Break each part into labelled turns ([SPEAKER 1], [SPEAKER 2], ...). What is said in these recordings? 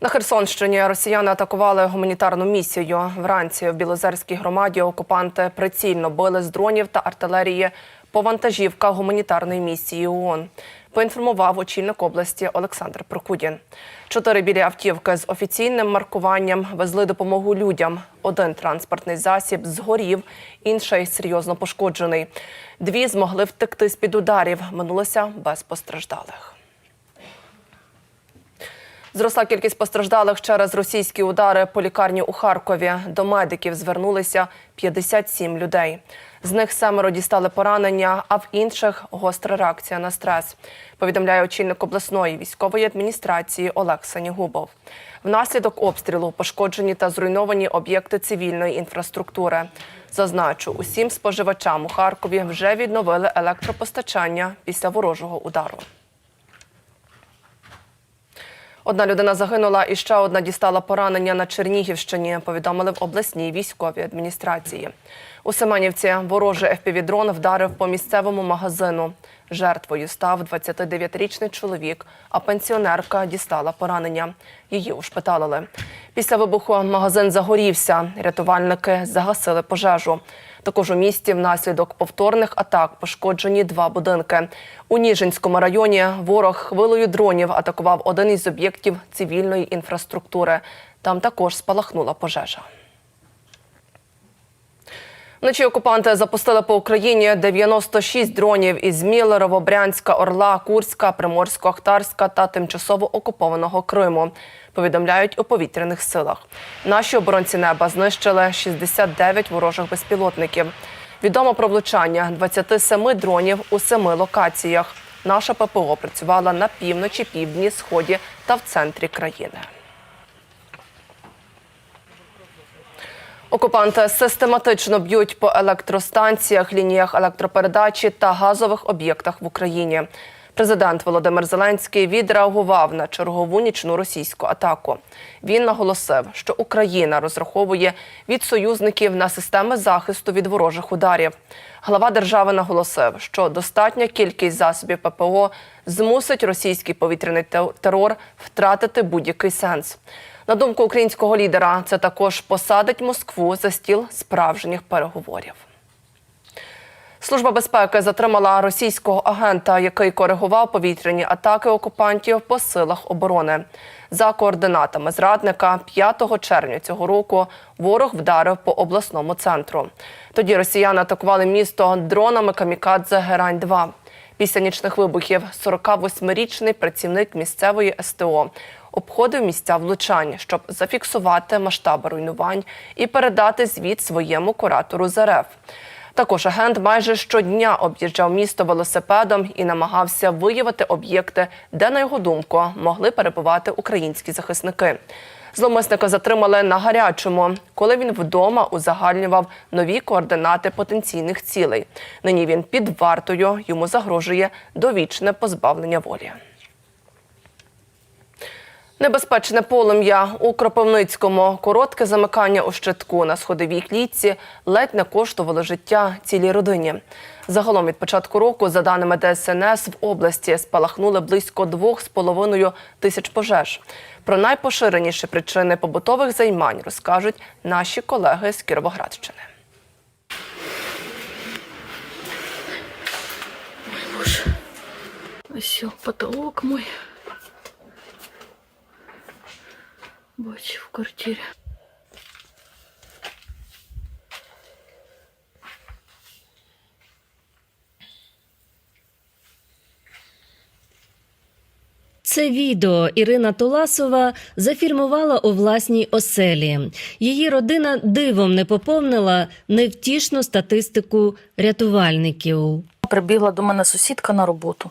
[SPEAKER 1] На Херсонщині росіяни атакували гуманітарну місію. Вранці в Білозерській громаді окупанти прицільно били з дронів та артилерії по вантажівках гуманітарної місії ООН. Поінформував очільник області Олександр Прокудін. Чотири білі автівки з офіційним маркуванням везли допомогу людям. Один транспортний засіб згорів, інший серйозно пошкоджений. Дві змогли втекти з під ударів. Минулося без постраждалих. Зросла кількість постраждалих через російські удари по лікарні у Харкові. До медиків звернулися 57 людей. З них семеро дістали поранення, а в інших гостра реакція на стрес. Повідомляє очільник обласної військової адміністрації Олег Санігубов. Внаслідок обстрілу пошкоджені та зруйновані об'єкти цивільної інфраструктури. Зазначу, усім споживачам у Харкові вже відновили електропостачання після ворожого удару. Одна людина загинула і ще одна дістала поранення на Чернігівщині, повідомили в обласній військовій адміністрації. У Семенівці ворожий FPV-дрон вдарив по місцевому магазину. Жертвою став 29-річний чоловік, а пенсіонерка дістала поранення. Її ушпиталили. Після вибуху магазин загорівся. Рятувальники загасили пожежу. Також у місті внаслідок повторних атак пошкоджені два будинки. У Ніжинському районі ворог хвилею дронів атакував один із об'єктів цивільної інфраструктури. Там також спалахнула пожежа. Вночі окупанти запустили по Україні 96 дронів із Мілерово, Брянська, Орла, Курська, Приморсько-Ахтарська та тимчасово окупованого Криму. Повідомляють у повітряних силах. Наші оборонці неба знищили 69 ворожих безпілотників. Відомо про влучання 27 дронів у семи локаціях. Наша ППО працювала на півночі, півдні, сході та в центрі країни. Окупанти систематично б'ють по електростанціях, лініях електропередачі та газових об'єктах в Україні. Президент Володимир Зеленський відреагував на чергову нічну російську атаку. Він наголосив, що Україна розраховує від союзників на системи захисту від ворожих ударів. Глава держави наголосив, що достатня кількість засобів ППО змусить російський повітряний терор втратити будь-який сенс. На думку українського лідера, це також посадить Москву за стіл справжніх переговорів. Служба безпеки затримала російського агента, який коригував повітряні атаки окупантів по силах оборони. За координатами зрадника 5 червня цього року ворог вдарив по обласному центру. Тоді росіяни атакували місто дронами камікадзе Герань 2 Після нічних вибухів 48-річний працівник місцевої СТО обходив місця влучань, щоб зафіксувати масштаби руйнувань і передати звіт своєму куратору з РФ. Також агент майже щодня об'їжджав місто велосипедом і намагався виявити об'єкти, де, на його думку, могли перебувати українські захисники. Зломисника затримали на гарячому, коли він вдома узагальнював нові координати потенційних цілей. Нині він під вартою йому загрожує довічне позбавлення волі. Небезпечне полум'я у Кропивницькому. Коротке замикання у щитку на сходовій клітці ледь не коштувало життя цілій родині. Загалом від початку року, за даними ДСНС, в області спалахнули близько 2,5 тисяч пожеж. Про найпоширеніші причини побутових займань розкажуть наші колеги з Кіровоградщини.
[SPEAKER 2] Ось потолок мой. Бачу в квартирі.
[SPEAKER 3] Це відео Ірина Туласова зафільмувала у власній оселі. Її родина дивом не поповнила невтішну статистику рятувальників.
[SPEAKER 2] Прибігла до мене сусідка на роботу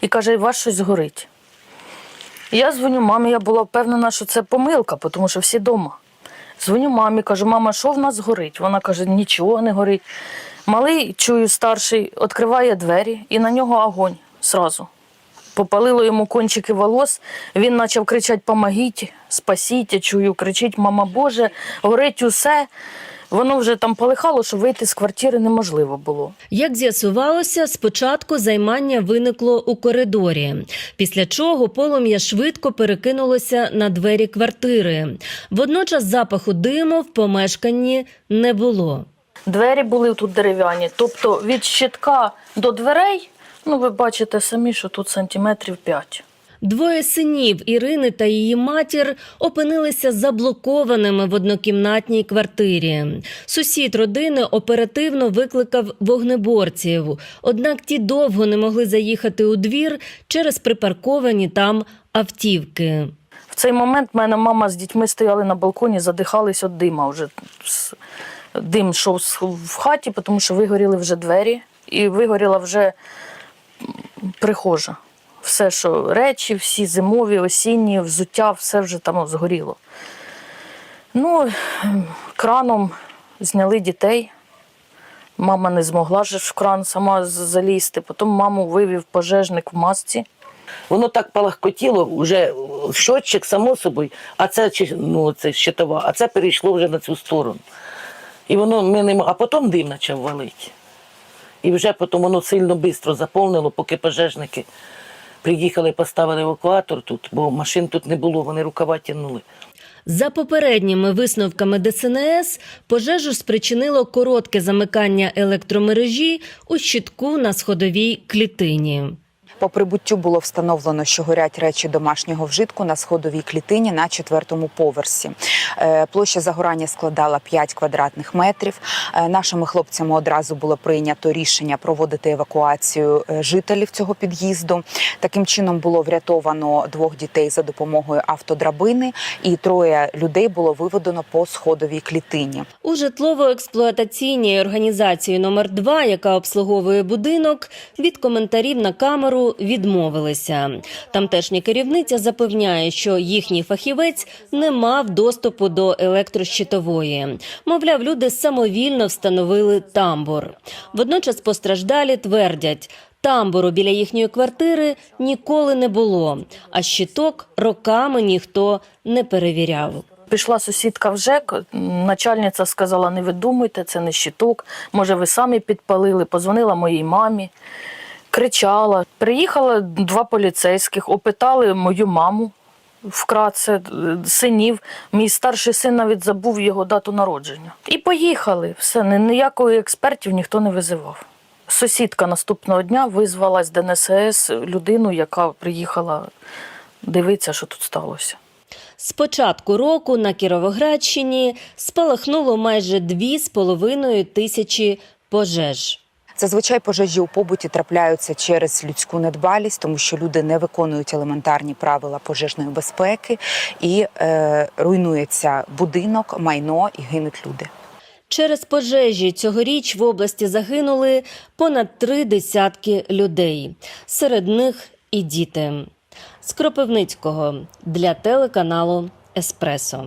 [SPEAKER 2] і каже, у вас щось горить. Я дзвоню мамі, я була впевнена, що це помилка, тому що всі вдома. Дзвоню мамі, кажу, мама, що в нас горить? Вона каже, нічого не горить. Малий, чую, старший, відкриває двері і на нього огонь сразу. Попалило йому кончики волос, він почав кричати Помогіть, спасіть, чую, кричить, мама Боже, горить усе. Воно вже там полихало, що вийти з квартири неможливо було.
[SPEAKER 3] Як з'ясувалося, спочатку займання виникло у коридорі, після чого полум'я швидко перекинулося на двері квартири. Водночас запаху диму в помешканні не було.
[SPEAKER 2] Двері були тут дерев'яні. Тобто від щитка до дверей, ну ви бачите самі, що тут сантиметрів 5.
[SPEAKER 3] Двоє синів Ірини та її матір опинилися заблокованими в однокімнатній квартирі. Сусід родини оперативно викликав вогнеборців, однак ті довго не могли заїхати у двір через припарковані там автівки.
[SPEAKER 2] В цей момент в мене мама з дітьми стояли на балконі, задихались від дима. Вже дим йшов в хаті, тому що вигоріли вже двері і вигоріла вже прихожа. Все, що речі, всі зимові, осінні, взуття, все вже там згоріло. Ну, ем, краном зняли дітей. Мама не змогла ж в кран сама залізти. Потім маму вивів пожежник в масці.
[SPEAKER 4] Воно так палахкотіло, вже щотчик, само собою, а це ну, це щитова, а це перейшло вже на цю сторону. І воно ми не а потім дим почав валити. І вже потім воно сильно швидко заповнило, поки пожежники приїхали, поставили евакуатор тут, бо машин тут не було, вони рукава тягнули.
[SPEAKER 3] За попередніми висновками ДСНС, пожежу спричинило коротке замикання електромережі у щитку на сходовій клітині.
[SPEAKER 5] По прибуттю було встановлено, що горять речі домашнього вжитку на сходовій клітині на четвертому поверсі. Е, Площа загорання складала 5 квадратних метрів. Е, Нашими хлопцями одразу було прийнято рішення проводити евакуацію е, жителів цього під'їзду. Таким чином було врятовано двох дітей за допомогою автодрабини, і троє людей було виведено по сходовій клітині.
[SPEAKER 3] У житлово-експлуатаційній організації номер 2 яка обслуговує будинок, від коментарів на камеру відмовилися. Тамтешня керівниця запевняє, що їхній фахівець не мав доступу до електрощитової. Мовляв, люди самовільно встановили тамбур. Водночас постраждалі твердять. Тамбуру біля їхньої квартири ніколи не було, а щиток роками ніхто не перевіряв.
[SPEAKER 2] Пішла сусідка в ЖЕК, начальниця сказала, не видумуйте, це не щиток, може ви самі підпалили, позвонила моїй мамі, кричала. Приїхали два поліцейських, опитали мою маму вкратце, е, синів. Мій старший син навіть забув його дату народження. І поїхали. Все, ніякої експертів ніхто не визивав. Сусідка наступного дня визвала з ДНСС людину, яка приїхала дивитися, що тут сталося.
[SPEAKER 3] З початку року на Кіровоградщині спалахнуло майже дві з половиною тисячі пожеж.
[SPEAKER 5] Зазвичай пожежі у побуті трапляються через людську недбалість, тому що люди не виконують елементарні правила пожежної безпеки і е, руйнується будинок, майно і гинуть люди.
[SPEAKER 3] Через пожежі цьогоріч в області загинули понад три десятки людей. Серед них і діти. З Кропивницького для телеканалу Еспресо.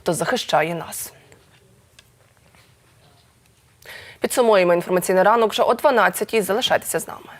[SPEAKER 1] хто захищає нас. Підсумуємо інформаційний ранок вже о 12-й. Залишайтеся з нами.